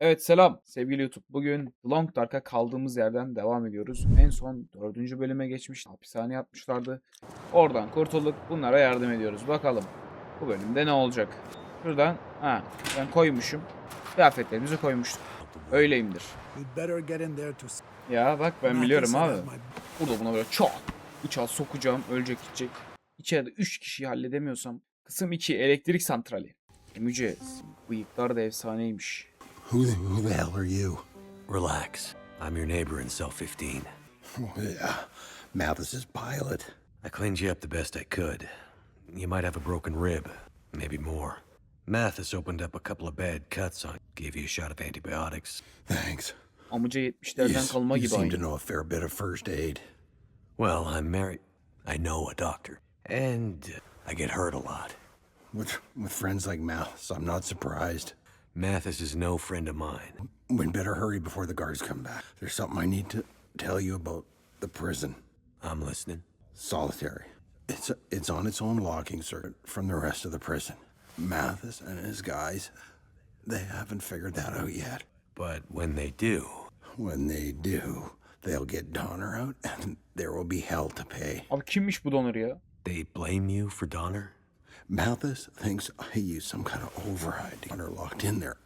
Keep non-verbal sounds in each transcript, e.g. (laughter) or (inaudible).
Evet selam sevgili YouTube. Bugün Long Dark'a kaldığımız yerden devam ediyoruz. En son dördüncü bölüme geçmiş. Hapishane yapmışlardı. Oradan kurtulduk. Bunlara yardım ediyoruz. Bakalım bu bölümde ne olacak? Şuradan ha ben koymuşum. Kıyafetlerimizi koymuştuk. Öyleyimdir. Ya bak ben biliyorum abi. Burada buna böyle çok bıçağı sokacağım ölecek gidecek. İçeride 3 kişiyi halledemiyorsam kısım 2 elektrik santrali. Emice bıyıklar da efsaneymiş. Who the, who the hell are you? Relax. I'm your neighbor in cell 15. Oh, yeah, Malthus's pilot. I cleaned you up the best I could. You might have a broken rib, maybe more. Mathis opened up a couple of bad cuts on, gave you a shot of antibiotics. Thanks. Amca You, 70'lerden s- kalma you gibi seem aynı. to know a fair bit of first aid. Well, I'm married. I know a doctor. And I get hurt a lot. With with friends like Malthus, I'm not surprised. Mathis is no friend of mine. We'd better hurry before the guards come back. There's something I need to tell you about the prison. I'm listening. Solitary. It's it's on its own locking circuit from the rest of the prison. Mathis and his guys, they haven't figured that out yet. But when they do, When they do, they'll get Donner out, and there will be hell to pay. Abi kimmiş bu donör ya? they blame you for Donner? Malthus thinks I used some kind of override Donner locked in there,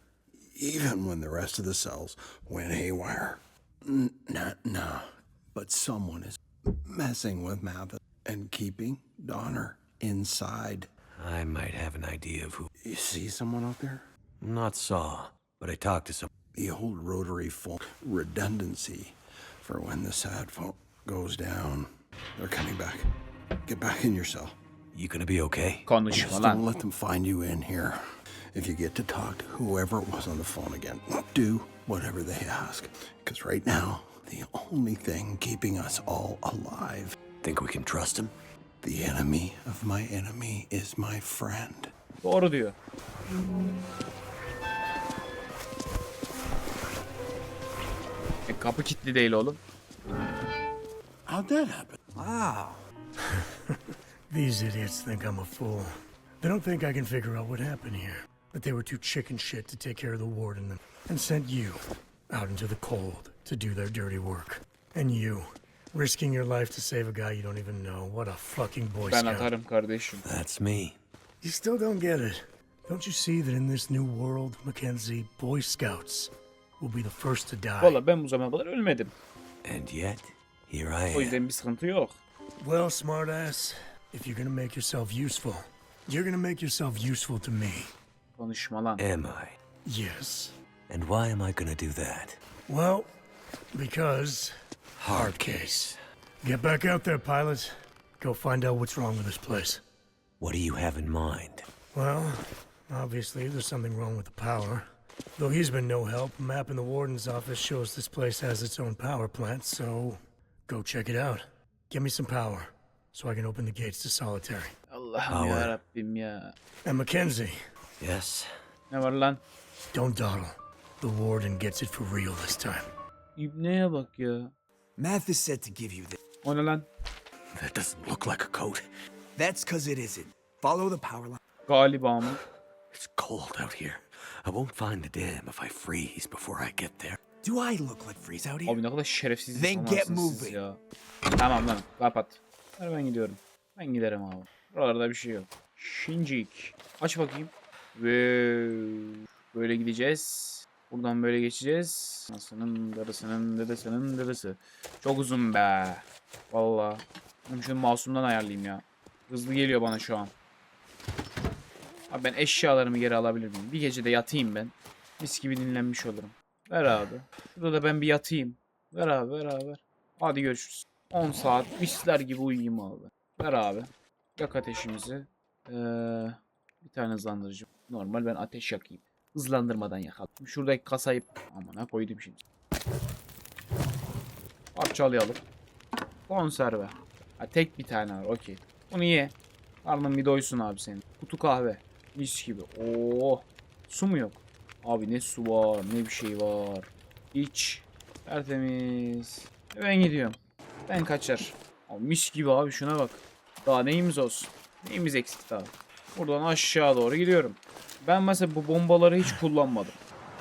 even when the rest of the cells went haywire. N- Nah, nah. But someone is messing with Malthus and keeping Donner inside. I might have an idea of who. You see someone out there? Not saw, but I talked to some. The old rotary phone redundancy for when the sad phone goes down. They're coming back. Get back in your cell. You gonna be okay? Konuşma Just don't let them find you in here. If you get to talk to whoever it was on the phone again, do whatever they ask. Because right now, the only thing keeping us all alive, Think we can trust him? the enemy of my enemy is my friend. Doğru diyor. E, kapı kilitli değil oğlum. How'd that happen? (laughs) These idiots think I'm a fool. They don't think I can figure out what happened here. That they were too chicken shit to take care of the warden and, and sent you out into the cold to do their dirty work. And you, risking your life to save a guy you don't even know. What a fucking Boy Ben Scout. atarım kardeşim. That's me. You still don't get it. Don't you see that in this new world, Mackenzie, Boy Scouts will be the first to die? Valla ben bu zamana kadar ölmedim. And yet, here I am. yüzden bir sıkıntı yok. Well, smartass, if you're gonna make yourself useful, you're gonna make yourself useful to me. Konuşma lan. Am I? Yes. And why am I gonna do that? Well, because Hard case. get back out there, pilot. Go find out what's wrong with this place. What do you have in mind? Well, obviously there's something wrong with the power. Though he's been no help, a map in the warden's office shows this place has its own power plant, so go check it out. Give me some power so I can open the gates to solitary. Allah'ım Power. ya Rabbim ya. And Mackenzie, Yes? Ne var lan? don't dawdle. The warden gets it for real this time. İbneye bak ya. Mathis said to give you this. O ne lan? That doesn't look like a coat. That's because it isn't. Follow the power line. Galiba mı? (sighs) It's cold out here. I won't find the dam if I freeze before I get there. Do I look like freeze out here? Abi ne kadar şerefsiz Then insanlarsınız get siz moving. ya. Tamam lan kapat. Hadi ben gidiyorum. Ben giderim abi. Buralarda bir şey yok. Şincik. Aç bakayım. Ve böyle gideceğiz. Buradan böyle geçeceğiz. Anasının, darısının, dedesinin, dedesi. Çok uzun be. Valla. Şunu masumdan ayarlayayım ya. Hızlı geliyor bana şu an. Abi ben eşyalarımı geri alabilir miyim? Bir gece de yatayım ben. Mis gibi dinlenmiş olurum. Ver abi. Şurada da ben bir yatayım. Ver abi ver abi ver. Hadi görüşürüz. 10 saat misler gibi uyuyayım abi. Ver abi. Yak ateşimizi. Ee, bir tane hızlandırıcı. Normal ben ateş yakayım. Hızlandırmadan yakalım. Şuradaki kasayı amına koydum şimdi. Parçalayalım. Konserve. Ha, tek bir tane var okey. Bunu ye. Karnın bir doysun abi senin. Kutu kahve. Mis gibi. Oo. Su mu yok? Abi ne su var ne bir şey var. İç. Tertemiz. Ben gidiyorum. Ben kaçar. Abi mis gibi abi şuna bak. Daha neyimiz olsun. Neyimiz eksik daha. Buradan aşağı doğru gidiyorum. Ben mesela bu bombaları hiç kullanmadım.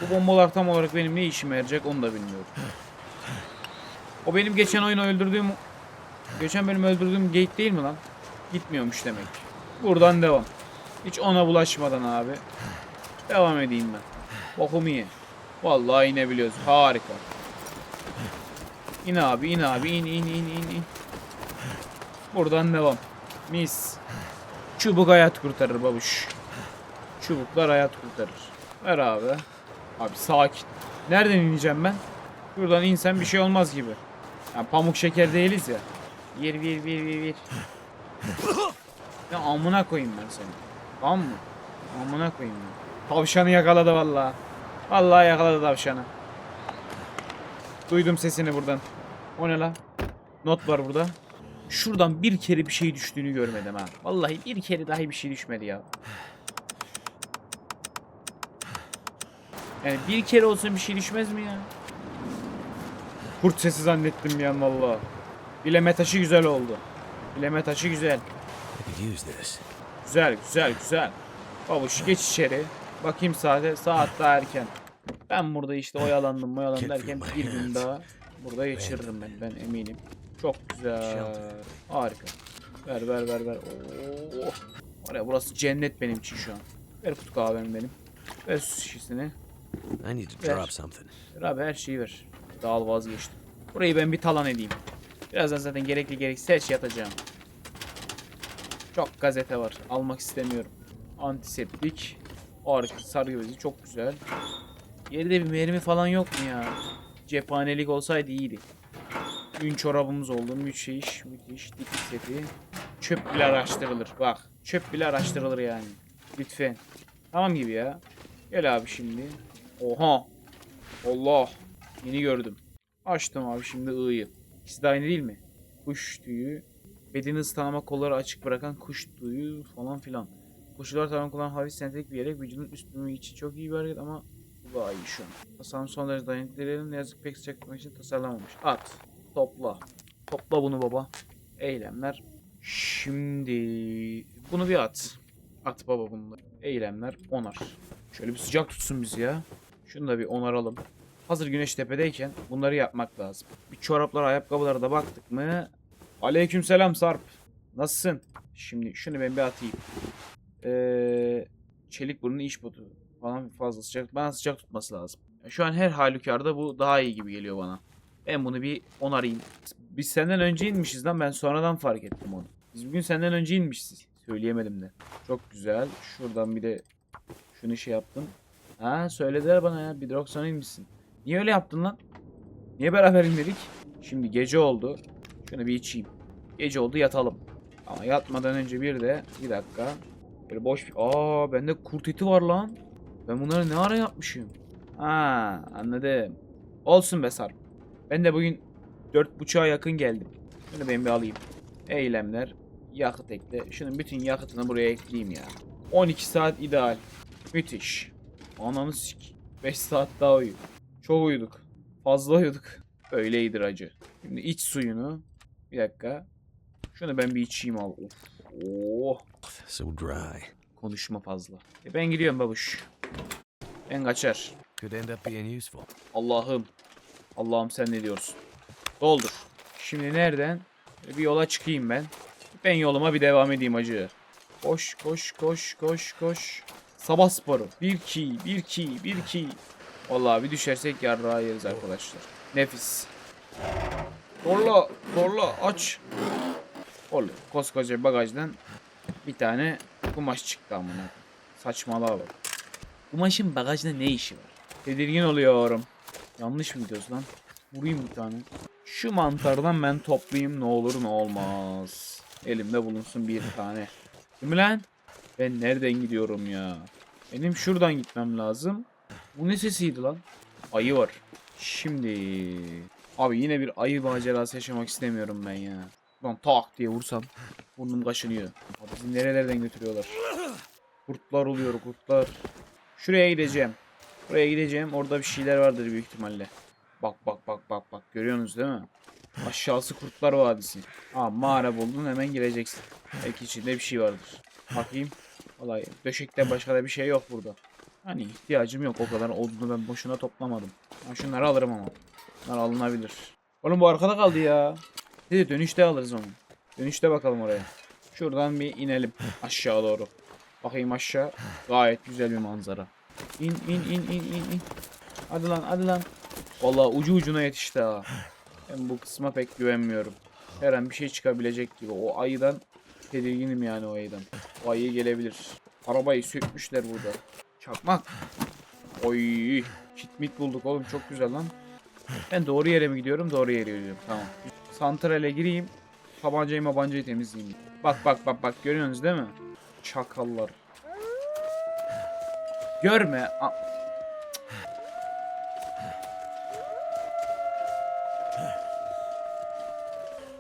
Bu bombalar tam olarak benim ne işime yarayacak onu da bilmiyorum. O benim geçen oyun öldürdüğüm geçen benim öldürdüğüm gate değil mi lan? Gitmiyormuş demek. Buradan devam. Hiç ona bulaşmadan abi. Devam edeyim ben. Bokumu ye. Vallahi inebiliyoruz. Harika. İn abi in abi in in in in in. Buradan devam. Mis. Çubuk hayat kurtarır babuş. Çubuklar hayat kurtarır. Ver abi. Abi sakin. Nereden ineceğim ben? Buradan insem bir şey olmaz gibi. Ya pamuk şeker değiliz ya. Vir vir vir vir vir. Ya amına koyayım ben seni. Tamam mı? Amına koyayım ben. Tavşanı yakaladı vallahi. Vallahi yakaladı tavşanı. Duydum sesini buradan. O ne la? Not var burada. Şuradan bir kere bir şey düştüğünü görmedim ha. Vallahi bir kere dahi bir şey düşmedi ya. Yani bir kere olsun bir şey düşmez mi ya? Kurt sesi zannettim bir an valla. Bileme taşı güzel oldu. Bileme taşı güzel. Güzel güzel güzel. Babuş geç içeri. Bakayım saate. Saat daha erken. Ben burada işte oyalandım oyalandım derken bir gün daha burada geçiririm ben. Ben eminim. Çok güzel. Harika. Ver ver ver ver. Oh. Var ya burası cennet benim için şu an. Ver kutu kahvemi benim. Ver su şişesini. I need to drop something. Ver abi her şeyi ver. Dağıl vazgeçtim. Burayı ben bir talan edeyim. Birazdan zaten gerekli gereksiz her şey atacağım. Çok gazete var. Almak istemiyorum. Antiseptik. Harika. Sargı bezi çok güzel. Geride bir mermi falan yok mu ya? Cephanelik olsaydı iyiydi. Ün çorabımız oldu. Müthiş. Müthiş. Dikiş seti. Çöp bile araştırılır. Bak. Çöp bile araştırılır yani. Lütfen. Tamam gibi ya. Gel abi şimdi. Oha. Allah. Yeni gördüm. Açtım abi şimdi ığıyı. İkisi de aynı değil mi? Kuş tüyü. Bedeni ısıtanma kolları açık bırakan kuş tüyü falan filan. Koşular tavan kullanan hafif sentetik bir yelek vücudun üst bölümü çok iyi bir hareket ama bu daha iyi şu an. Tasarım son derece dayanıklı ne yazık pek tutmak için tasarlanmamış. At. Topla. Topla bunu baba. Eylemler. Şimdi bunu bir at. At baba bunu. Eylemler onar. Şöyle bir sıcak tutsun bizi ya. Şunu da bir onaralım. Hazır güneş tepedeyken bunları yapmak lazım. Bir çoraplara, ayakkabılara da baktık mı? Aleykümselam Sarp. Nasılsın? Şimdi şunu ben bir atayım. Ee, çelik burnu iş botu falan fazla sıcak. Bana sıcak tutması lazım. Şu an her halükarda bu daha iyi gibi geliyor bana. Ben bunu bir onarayım. Biz senden önce inmişiz lan ben sonradan fark ettim onu. Biz bugün senden önce inmişiz. Söyleyemedim de. Çok güzel. Şuradan bir de şunu şey yaptım. Ha söylediler bana ya. Bir drog sana inmişsin. Niye öyle yaptın lan? Niye beraber inmedik? Şimdi gece oldu. Şunu bir içeyim. Gece oldu yatalım. Ama yatmadan önce bir de bir dakika. Böyle boş bir... Aa bende kurt eti var lan. Ben bunları ne ara yapmışım? Ha anladım. Olsun be Sarp. Ben de bugün dört buçuğa yakın geldim. Şunu ben bir alayım. Eylemler. Yakıt ekle. Şunun bütün yakıtını buraya ekleyeyim ya. 12 saat ideal. Müthiş. Ananı sik. 5 saat daha uyu. Çok uyuduk. Fazla uyuduk. Öyle iyidir acı. Şimdi iç suyunu. Bir dakika. Şunu ben bir içeyim abi. Of. Oh. So dry. Konuşma fazla. E ben gidiyorum babuş. Ben kaçar. Could end up being useful. Allah'ım. Allah'ım sen ne diyorsun? Doldur. Şimdi nereden? Bir yola çıkayım ben. Ben yoluma bir devam edeyim acı. Koş koş koş koş koş. Sabah sporu. 1 2 1 2 1 2. Vallahi bir düşersek yarrağı yeriz arkadaşlar. Nefis. Zorla zorla aç. Oğlum koskoca bagajdan bir tane kumaş çıktı amına. Saçmalığa bak. Kumaşın bagajda ne işi var? Tedirgin oluyorum. Yanlış mı gidiyoruz lan? Vurayım bir tane. Şu mantardan ben toplayayım ne olur ne olmaz. Elimde bulunsun bir tane. Değil mi lan? Ben nereden gidiyorum ya? Benim şuradan gitmem lazım. Bu ne sesiydi lan? Ayı var. Şimdi... Abi yine bir ayı macerası yaşamak istemiyorum ben ya. Lan tak diye vursam burnum kaşınıyor. Bizi nerelerden götürüyorlar? Kurtlar oluyor kurtlar. Şuraya gideceğim. Buraya gideceğim. Orada bir şeyler vardır büyük ihtimalle. Bak bak bak bak bak. Görüyorsunuz değil mi? Aşağısı Kurtlar Vadisi. Aa mağara buldun hemen gireceksin. Belki içinde bir şey vardır. Bakayım. Vallahi döşekte başka da bir şey yok burada. Hani ihtiyacım yok o kadar odunu ben boşuna toplamadım. Ben şunları alırım ama. Bunlar alınabilir. Oğlum bu arkada kaldı ya. Dedi dönüşte alırız onu. Dönüşte bakalım oraya. Şuradan bir inelim aşağı doğru. Bakayım aşağı. Gayet güzel bir manzara. İn in in in in in. Hadi lan hadi lan. Vallahi ucu ucuna yetişti ha. Ben bu kısma pek güvenmiyorum. Her an bir şey çıkabilecek gibi. O ayıdan tedirginim yani o ayıdan. O ayı gelebilir. Arabayı sökmüşler burada. Çakmak. Oy. Kitmit bulduk oğlum çok güzel lan. Ben doğru yere mi gidiyorum? Doğru yere gidiyorum. Tamam. Santrale gireyim. Tabancayı mabancayı temizleyeyim. Bak bak bak bak görüyorsunuz değil mi? Çakallar. Görme. A-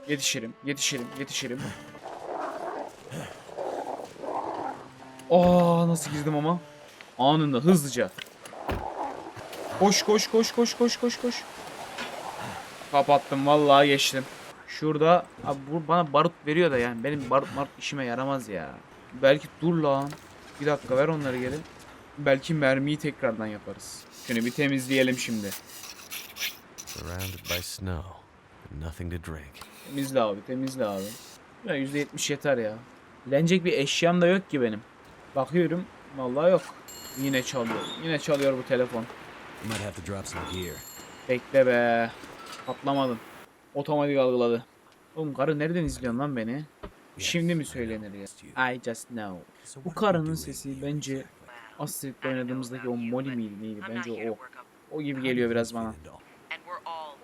Yetişirim, yetişirim, yetişirim. Aa nasıl girdim ama? Anında hızlıca. Koş koş koş koş koş koş koş. Kapattım vallahi geçtim. Şurada abi bu bana barut veriyor da yani benim barut marut işime yaramaz ya. Belki dur lan. Bir dakika ver onları geri. Belki mermiyi tekrardan yaparız. Şunu bir temizleyelim şimdi. Surrounded by snow. Nothing to drink. Temizle abi temizle abi. Ya %70 yeter ya. Lenecek bir eşyam da yok ki benim. Bakıyorum vallahi yok. Yine çalıyor. Yine çalıyor bu telefon. Bekle be. Patlamadım. Otomatik algıladı. Oğlum karı nereden izliyorsun lan beni? Şimdi mi söylenir ya? I just know. Bu karının sesi bence Astral'de oynadığımızdaki o Molly miydi neydi? Bence o. O gibi geliyor biraz bana.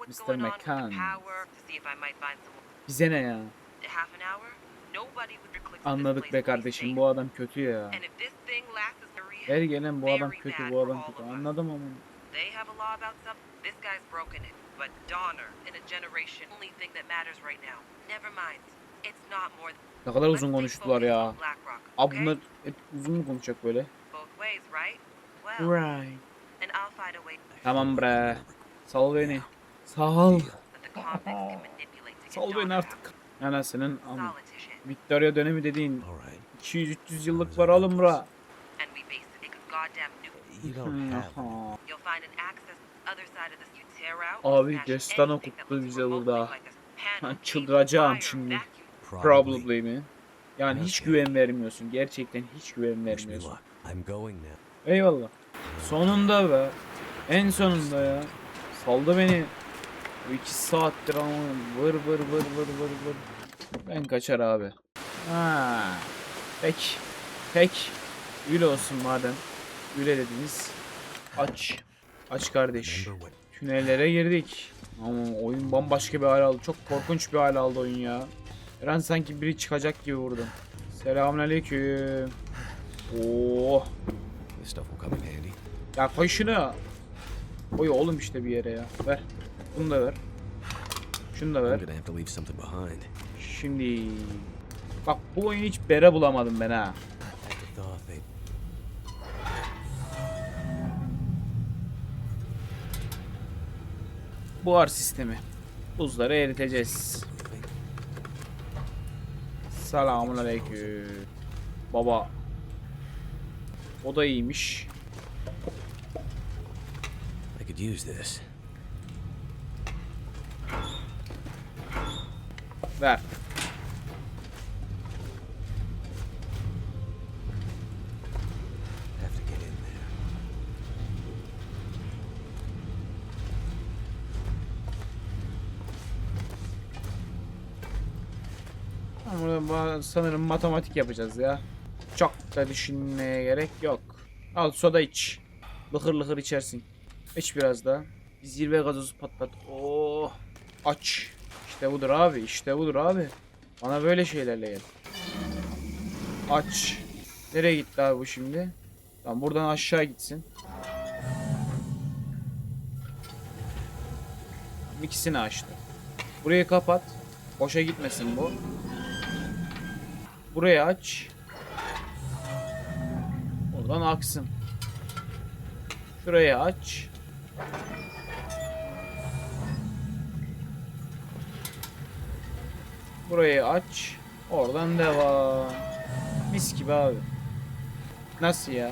Mr. McCann. Bize ne ya? Anladık be kardeşim bu adam kötü ya. Her gelen bu adam kötü bu adam kötü. Anladım ama. They have a law about something. This guy's broken it. But Donner, in a generation, only thing that matters right now. Never mind. It's not more than. Ne kadar uzun konuştular ya. Abi bunlar hep uzun mu konuşacak böyle? Both ways, right? Well, Right. and I'll find a way Tamam bre. Sal beni. Sal. Sal beni artık. Solid to shit. Victoria dönemi dediğin All right. 200-300 yıllık var oğlum bura. And we base it because goddamn nuke. You don't have. aha. You'll find an access other side of this. You tear out. Abi destan okuttu bize burada. Ha, çıldıracağım şimdi. Probably mi? Yani hiç güven vermiyorsun. Gerçekten hiç güven vermiyorsun. Eyvallah. Sonunda be. En sonunda ya. Saldı beni. Bu iki saattir ama vır vır vır vır vır vır. Ben kaçar abi. Ha. Pek. Pek. Öyle olsun madem. Öyle dediniz. Aç. Aç kardeş. Tünellere girdik. Ama oyun bambaşka bir hal aldı. Çok korkunç bir hal aldı oyun ya. Her an sanki biri çıkacak gibi vurdum. Selamünaleyküm. Oo. this stuff will come in handy. Ya koy şunu. Koy oğlum işte bir yere ya. Ver. Bunu da ver. Şunu da ver. Şimdi. Bak bu oyun hiç bere bulamadım ben ha. Buhar sistemi. Buzları eriteceğiz. Selamun aleyküm. Baba. O da iyiymiş. I could use this. Ver. Sanırım matematik yapacağız ya. Çok da düşünmeye gerek yok. Al soda iç. Lıkır lıkır içersin. İç biraz daha. Bir zirve gazozu patlat. Oh. Aç. İşte budur abi. işte budur abi. Bana böyle şeylerle gel. Aç. Nereye gitti abi bu şimdi? Tamam buradan aşağı gitsin. İkisini açtı. Burayı kapat. Boşa gitmesin bu. Burayı aç. Oradan aksın. Şurayı aç. Burayı aç. Oradan devam. Mis gibi abi. Nasıl ya?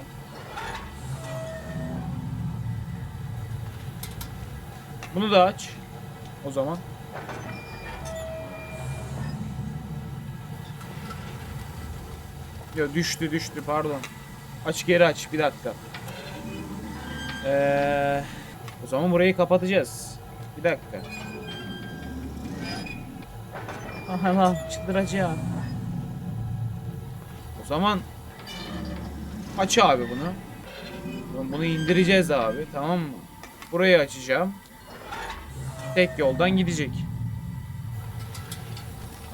Bunu da aç. O zaman. Yo düştü düştü pardon. Aç geri aç bir dakika. Ee, o zaman burayı kapatacağız. Bir dakika. Aha lan çıldıracağım. O zaman aç abi bunu. Bunu- Bunu indireceğiz abi tamam mı? Burayı açacağım. Tek yoldan gidecek.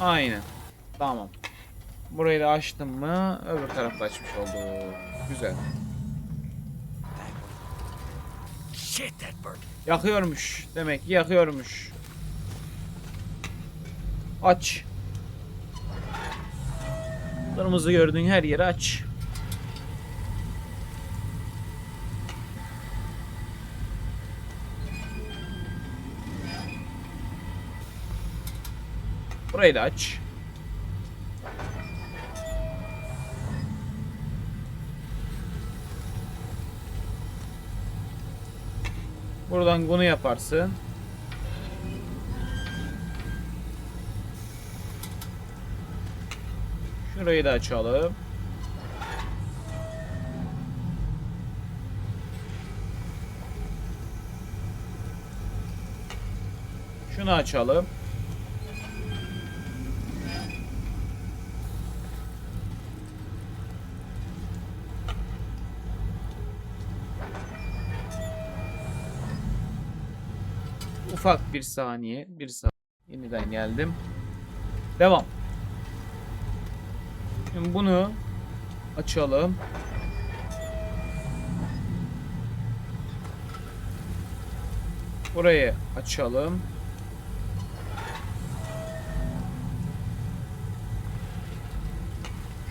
Aynen. Tamam. Burayı da açtım mı öbür tarafta açmış oldu. Güzel. Shit, that burnt. Yakıyormuş. Demek ki yakıyormuş. Aç. Kırmızı gördüğün her yeri aç. Burayı da aç. Buradan bunu yaparsın. Şurayı da açalım. Şunu açalım. Ufak bir saniye. Bir saniye. Yeniden geldim. Devam. Şimdi bunu açalım. Burayı açalım.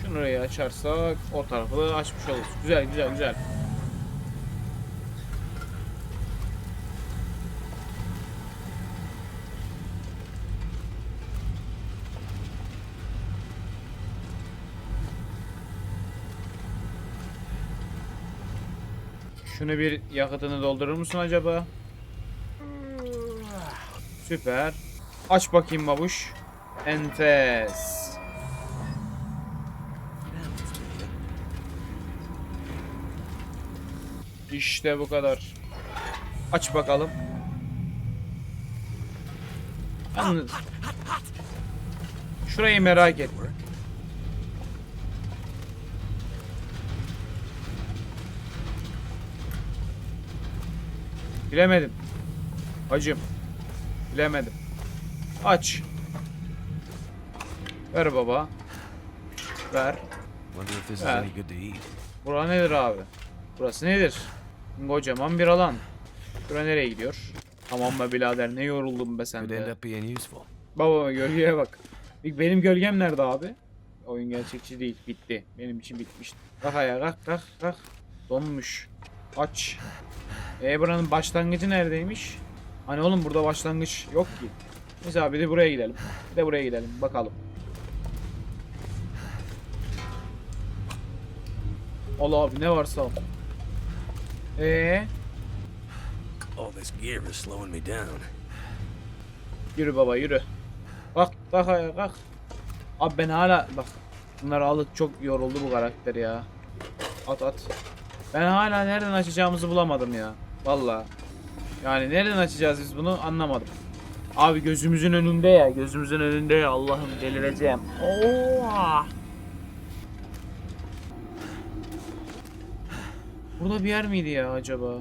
Şurayı açarsak o tarafı da açmış oluruz. Güzel güzel güzel. Şunu bir yakıtını doldurur musun acaba? Süper. Aç bakayım babuş. Enfes. İşte bu kadar. Aç bakalım. Şurayı merak ettim. Bilemedim. Hacım. Bilemedim. Aç. Ver baba. Ver. Eat. Bura nedir abi? Burası nedir? Kocaman bir alan. Bura nereye gidiyor? Tamam be birader ne yoruldum be sen de. Baba gölgeye bak. Benim gölgem nerede abi? Oyun gerçekçi değil. Bitti. Benim için bitmişti. Kalk ayağa kalk kalk kalk. Donmuş. Aç. E buranın başlangıcı neredeymiş? Hani oğlum burada başlangıç yok ki. Neyse abi de buraya gidelim. Bir de buraya gidelim. Bakalım. Allah abi ne varsa al. Ee, All this gear is slowing me down. yürü baba yürü. Kalk kalk ayağa kalk. Abi ben hala bak bunları alıp çok yoruldu bu karakter ya. At at. Ben hala nereden açacağımızı bulamadım ya. Vallahi. Yani nereden açacağız biz bunu anlamadım. Abi gözümüzün önünde ya. Gözümüzün önünde ya. Allah'ım delireceğim. Oo. Burada bir yer miydi ya acaba?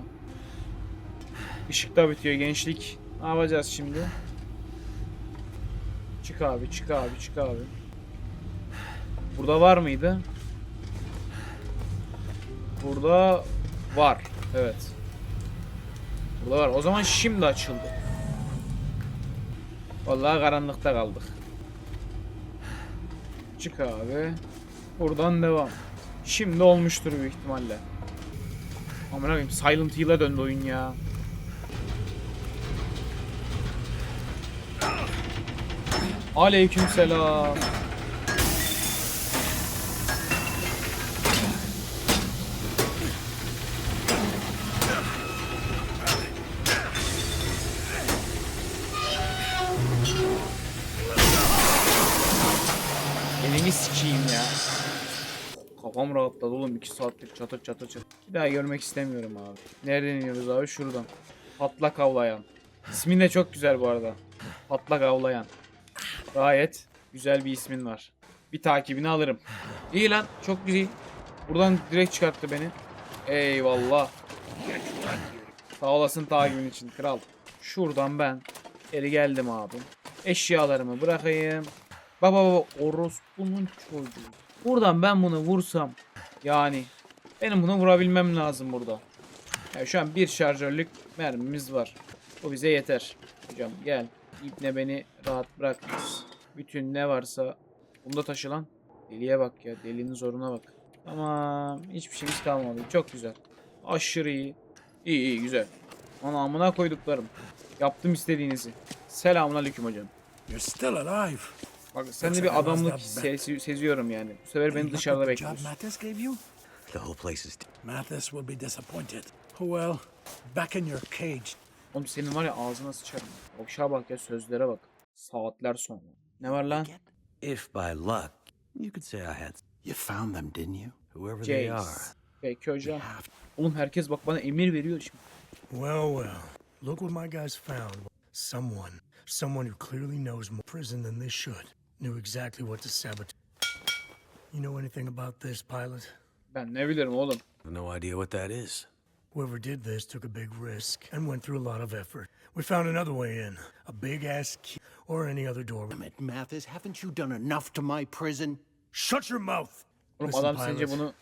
Işık da bitiyor gençlik. Ne yapacağız şimdi? Çık abi, çık abi, çık abi. Burada var mıydı? Burada var. Evet. Burada var. O zaman şimdi açıldı. Vallahi karanlıkta kaldık. Çık abi. Buradan devam. Şimdi olmuştur büyük ihtimalle. Amına koyayım Silent Hill'e döndü oyun ya. Aleykümselam. Elini Kafam rahatladı oğlum 2 saattir çatır çatır çatır. Bir daha görmek istemiyorum abi. Nereden iniyoruz abi? Şuradan. Patlak avlayan. İsmin de çok güzel bu arada. Patlak avlayan. Gayet güzel bir ismin var. Bir takibini alırım. İyi lan çok güzel. Buradan direkt çıkarttı beni. Eyvallah. Sağ olasın takibin için kral. Şuradan ben geri geldim abi. Eşyalarımı bırakayım. Baba baba orospunun çocuğu. Buradan ben bunu vursam yani benim bunu vurabilmem lazım burada. Yani şu an bir şarjörlük mermimiz var. Bu bize yeter. Hocam gel. İbne beni rahat bırakmaz. Bütün ne varsa bunda taşılan. Deliye bak ya. Delinin zoruna bak. Tamam. Hiçbir şeyimiz kalmadı. Çok güzel. Aşırı iyi. İyi iyi güzel. Anamına koyduklarım. Yaptım istediğinizi. Selamun aleyküm hocam. You're still alive. Bak sen de like bir adamlık sezi- seziyorum yani. Bu sefer beni dışarıda bekliyorsun. Mathis gave you? The whole place is. Mathis will be disappointed. Well, back in your cage. Oğlum senin var ya ağzına sıçarım. Okşa bak ya sözlere bak. Saatler sonra. Ne var lan? If by luck, you could say I had You found them, didn't you? whoever they are. Peki hocam. Oğlum herkes bak bana emir veriyor şimdi. Well, well. Look what my guys found. Someone, someone who clearly knows more prison than they should, knew exactly what to sabotage. You know anything about this, pilot? Ben ne bilirim oğlum. I have no idea what that is. Whoever did this took a big risk and went through a lot of effort. We found another way in, a big ass key, or any other door. Damn it, Mathis, haven't you done enough to my prison? Shut your mouth! Oğlum Listen, adam sence bunu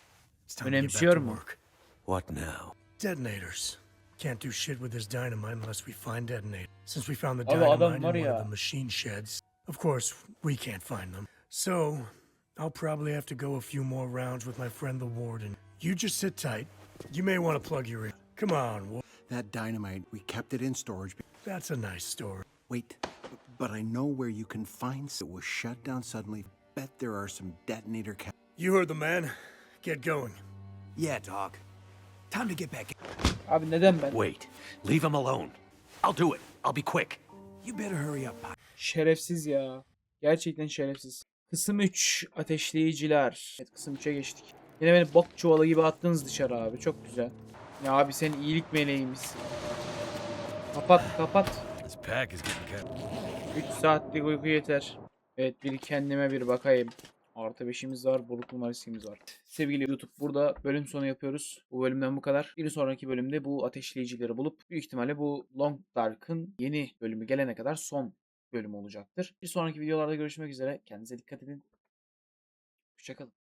It's time to get back önemsiyor to mu? work. What now? Detonators. Can't do shit with this dynamite unless we find detonator. Since we found the Abi adam dynamite in var one ya. of the machine sheds, of course, we can't find them. So, I'll probably have to go a few more rounds with my friend the warden. You just sit tight. You may want to plug your in. Come on, Wa- That dynamite, we kept it in storage. that's a nice story. Wait, but I know where you can find s- it was shut down suddenly. Bet there are some detonator ca- You heard the man. Get going. Yeah, dog. Time to get back. Abi neden ben? Wait. Leave him alone. I'll do it. I'll be quick. You better hurry up, Pi. Şerefsiz ya. Gerçekten şerefsiz. Kısım 3 ateşleyiciler. Evet kısım 3'e geçtik. Yine beni bok çuvalı gibi attınız dışarı abi. Çok güzel. Ya abi sen iyilik meleğimizsin. Kapat kapat. This pack is getting cut. 3 saatlik uyku yeter. Evet bir kendime bir bakayım. Artı 5'imiz var. Buluk numarasımız var. Sevgili YouTube burada bölüm sonu yapıyoruz. Bu bölümden bu kadar. Bir sonraki bölümde bu ateşleyicileri bulup büyük ihtimalle bu Long Dark'ın yeni bölümü gelene kadar son bölüm olacaktır. Bir sonraki videolarda görüşmek üzere. Kendinize dikkat edin. Hoşçakalın.